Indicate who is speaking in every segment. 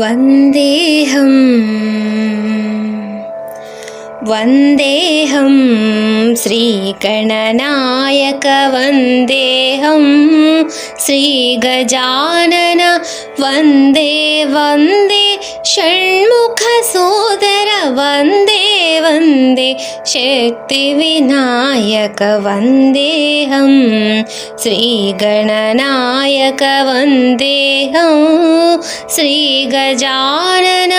Speaker 1: वन्देऽहं वन्देऽहं श्रीगणनायक वन्देऽहं श्रीगजानन वन्दे वन्दे षण्मुखसोदर वन्दे शक्तिविनायक वन्देऽहं श्रीगणनायक वन्देऽहं श्रीगजानन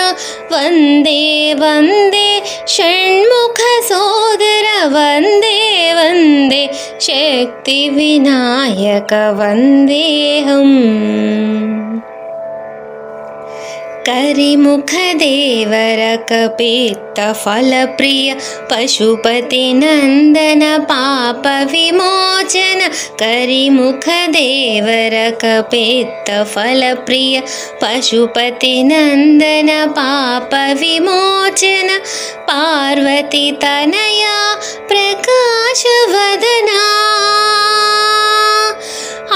Speaker 1: वन्दे वन्दे षण्मुखसोदर वन्दे वन्दे शक्तिविनायक वन्देऽहम् करिमुखदेवरकपित्तफलप्रिय पशुपतिनन्दन पापविमोचन करिमुखदेवरकपित्तफलप्रिय पशुपतिनन्दन पापविमोचन पार्वतीतनया प्रकाशवदना। आ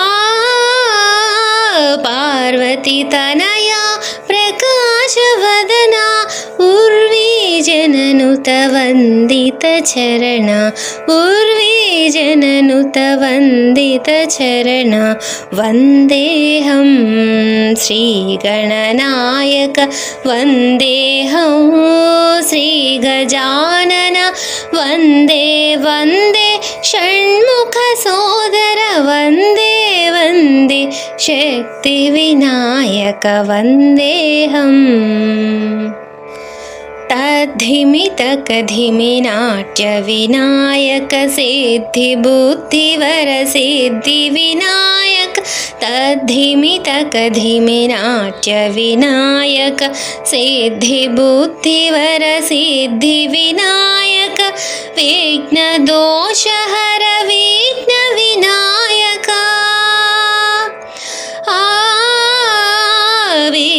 Speaker 1: पार्वतीतनया प्रकाशवदना उर्वीजननुतवन्दितचरण उर्वीजननुतवन्दितचरण वन्देऽहं श्रीगणनायक वन्देऽहं श्रीगजानन वन्दे वन्दे षण्मुखसोदर वन्दे वन्दे शक्तिविनायक वन्देऽहम् तद्धिमितकधिमिनाट्यविनायक। सिद्धिबुद्धिवरसिद्धिविनायक। तद्धिमितकधिमिनाट्यविनायक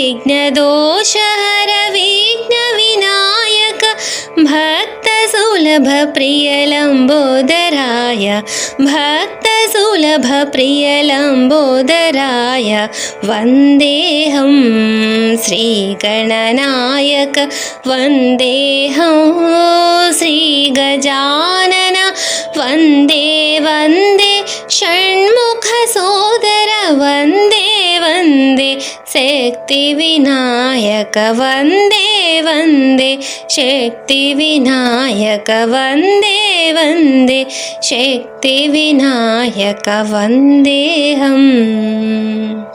Speaker 1: विघ्नदोषहर विघ्नविनायक भक्तसुलभप्रियलम्बोदराय भक्तसुलभप्रियलम्बोदराय वन्देऽहं श्रीगणनायक वन्देऽहं श्रीगजानन वन्दे वन्दे षण्मुखसोदर वन्दे वन्दे। शक्तिविनायक वन्दे वन्दे। शक्तिविनायक वन्दे वन्दे। शक्तिविनायक वन्देऽहम्